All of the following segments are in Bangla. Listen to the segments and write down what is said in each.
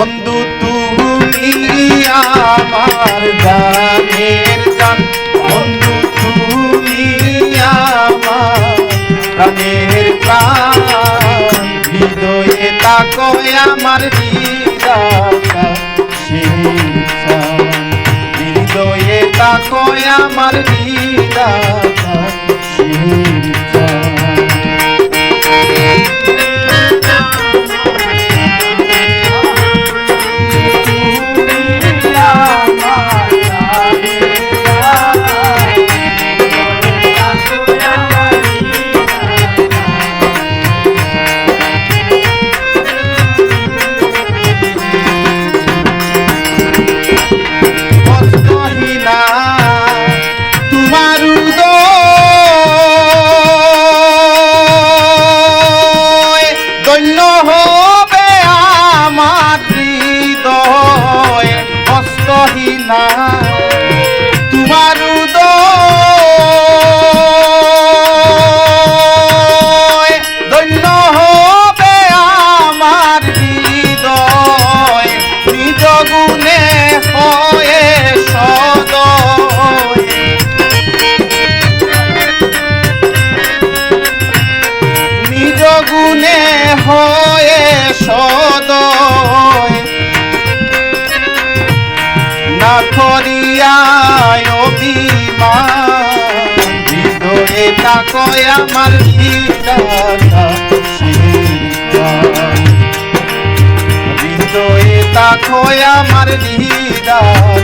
বন্ধু, তুমি আমার জানের জান বন্ধু, তুমি আমার প্রাণের প্রাণ। হৃদয়ে তাকয় আমার হৃদয় তাকয় আমার হৃদয় করিয়ায় অভিমান। হৃদয়ে তাকয় আমার হৃদয়ে তাকয় আমার তোমারে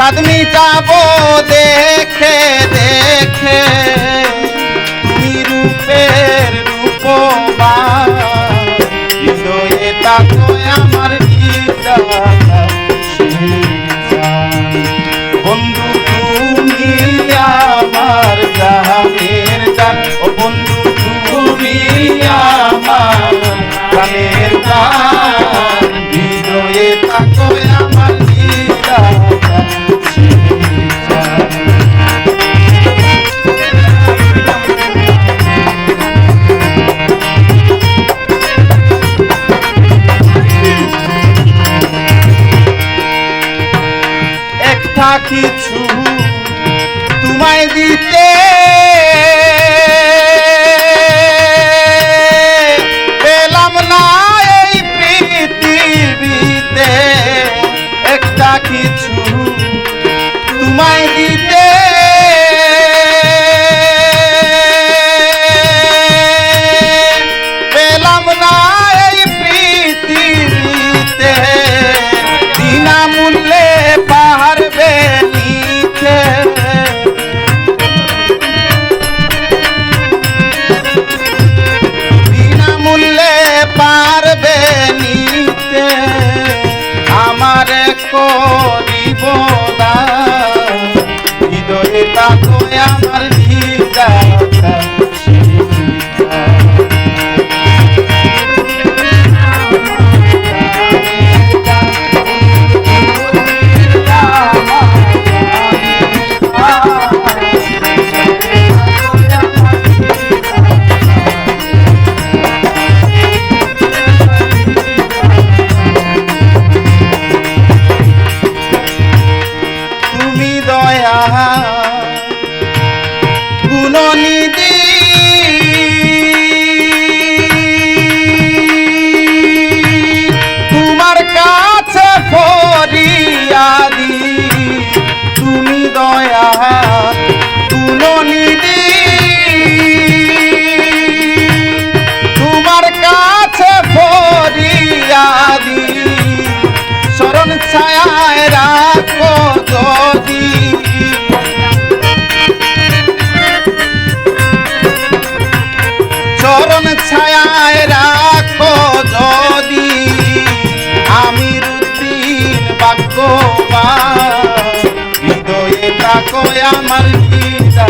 স্বাদ মিটাবো দেখে দেখে। তুমি রূপের রূপবান। হৃদয়ে তাকো আমার বন্ধু, তুমি আমার জাহানের জান ও বন্ধু, তুমি আমার প্রাণের জান aqui হৃদয় ছায়ায় কয় আমার পিতা